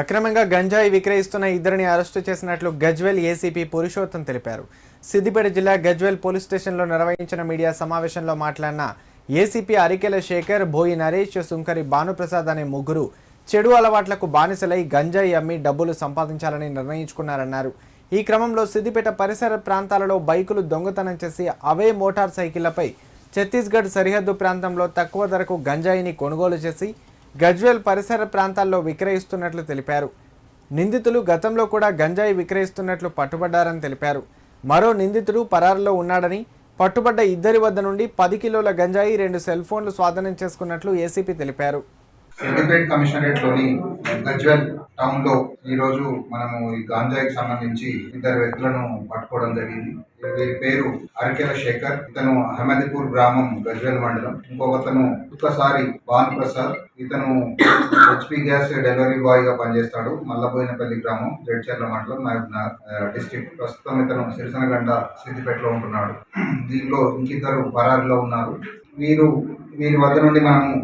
అక్రమంగా గంజాయి విక్రయిస్తున్న ఇద్దరిని అరెస్టు చేసినట్లు గజ్వెల్ ఏసీపీ పురుషోత్తం తెలిపారు. సిద్దిపేట జిల్లా గజ్వెల్ పోలీస్ స్టేషన్లో నిర్వహించిన మీడియా సమావేశంలో మాట్లాడిన ఏసీపీ అరికెల శేఖర్ భోయి నరేష్ సుంకరి భానుప్రసాద్ అనే ముగ్గురు చెడు అలవాట్లకు బానిసలై గంజాయి అమ్మి డబ్బులు సంపాదించాలని నిర్ణయించుకున్నారన్నారు. ఈ క్రమంలో సిద్దిపేట పరిసర ప్రాంతాలలో బైకులు దొంగతనం చేసి అవే మోటార్ సైకిళ్ళపై ఛత్తీస్గఢ్ సరిహద్దు ప్రాంతంలో తక్కువ ధరకు గంజాయిని కొనుగోలు చేసి గజ్వేల్ పరిసర ప్రాంతాల్లో విక్రయిస్తున్నట్లు తెలిపారు. నిందితులు గతంలో కూడా గంజాయి విక్రయిస్తున్నట్లు పట్టుబడ్డారని తెలిపారు. మరో నిందితుడు పరారులో ఉన్నాడని పట్టుబడ్డ ఇద్దరి వద్ద నుండి పది కిలోల గంజాయి రెండు సెల్ ఫోన్లు స్వాధీనం చేసుకున్నట్లు ఏసీపీ తెలిపారు. సిద్దిపేట గజ్వెల్ టౌన్లో ఈ రోజు మనము ఈ గాంజాయికి సంబంధించి ఇద్దరు వ్యక్తులను పట్టుకోవడం జరిగింది. వీరి పేరు అరకెల శేఖర్. ఇతను అహ్మదీపూర్ గ్రామం గజ్వేల్ మండలం. ఇంకొకతను ఒక్కసారి భాను ప్రసాద్ ఇతను హెచ్పి గ్యాస్ డెలివరీ బాయ్గా పనిచేస్తాడు. మల్లబోయినపల్లి గ్రామం జడ్చర్ల మండలం మహబూబ్నగర్ డిస్ట్రిక్ట్. ప్రస్తుతం ఇతను సిరిసనగండ సిద్దిపేటలో ఉంటున్నాడు. దీనిలో ఇంకిద్దరు పరారిలో ఉన్నారు. వీరు వీరి వద్ద నుండి మనము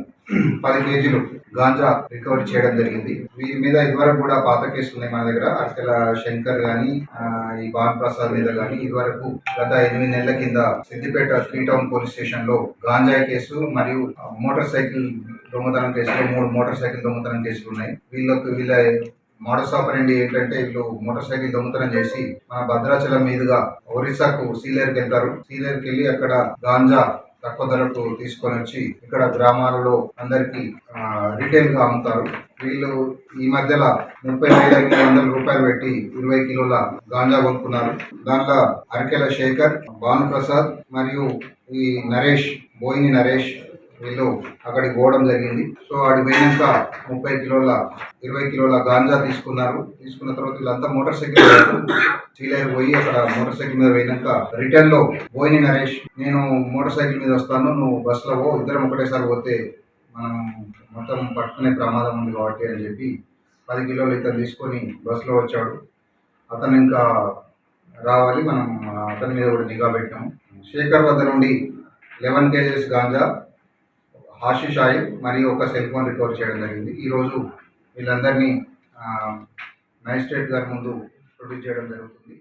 పది కేజీలు గాంజా రికవరీ చేయడం జరిగింది. వీరి మీద ఇదివరకు కూడా పాత కేసులు ఉన్నాయి మన దగ్గర. అర్చల శంకర్ గాని ఈ భాన్ ప్రసాద్ మీద గాని ఇదివరకు గత ఎనిమిది నెలల కింద సిద్దిపేట త్రీ టౌన్ పోలీస్ స్టేషన్లో గాంజా కేసు మరియు మోటార్ సైకిల్ దొంగతనం కేసులో మూడు మోటార్ సైకిల్ దొంగతనం కేసులు ఉన్నాయి. వీళ్ళకు వీళ్ళ మోడస్ ఆపరెండి ఏంటంటే వీళ్ళు మోటార్ సైకిల్ దొంగతనం చేసి మన భద్రాచలం మీదుగా ఒరిస్సాకు సీలేరుకి వెళ్తారు సీలేరుకి వెళ్ళి అక్కడ గాంజా తక్కువ ధరకు తీసుకొని వచ్చి ఇక్కడ గ్రామాలలో అందరికి రిటైల్గా అమ్ముతారు. వీళ్ళు ఈ మధ్యలో ముప్పై వేల వందల రూపాయలు పెట్టి ఇరవై కిలోల గాంజా కొనుక్కున్నారు. దాంట్లో అరకెల శేఖర్ భానుప్రసాద్ మరియు ఈ నరేష్ బోయిని నరేష్ వీళ్ళు అక్కడికి పోవడం జరిగింది. సో అక్కడికి పోయినాక ముప్పై కిలోల ఇరవై కిలోల గాంజా తీసుకున్నారు. తీసుకున్న తర్వాత వీళ్ళంతా మోటార్ సైకిల్ చీలేరు పోయి అక్కడ మోటార్ సైకిల్ మీద పోయినాక రిటర్న్లో పోయిన నరేష్ నేను మోటార్ సైకిల్ మీద వస్తాను నువ్వు బస్సులో పో ఇద్దరం ఒకటేసారి పోతే మనం మొత్తం పట్టుకునే ప్రమాదం ఉంది కాబట్టి అని చెప్పి పది కిలోలు ఇతను తీసుకొని బస్సులో వచ్చాడు. అతను ఇంకా రావాలి మనం అతని మీద కూడా నిఘా పెట్టాము. శేఖర్ వద్ద నుండి eleven kgs ganja hashish oil మరియు ఒక సెల్ ఫోన్ రికవర్ చేయడం జరిగింది. ఈరోజు వీళ్ళందరినీ మ్యాజిస్ట్రేట్ గారి ముందు ప్రొడ్యూస్ చేయడం జరుగుతుంది.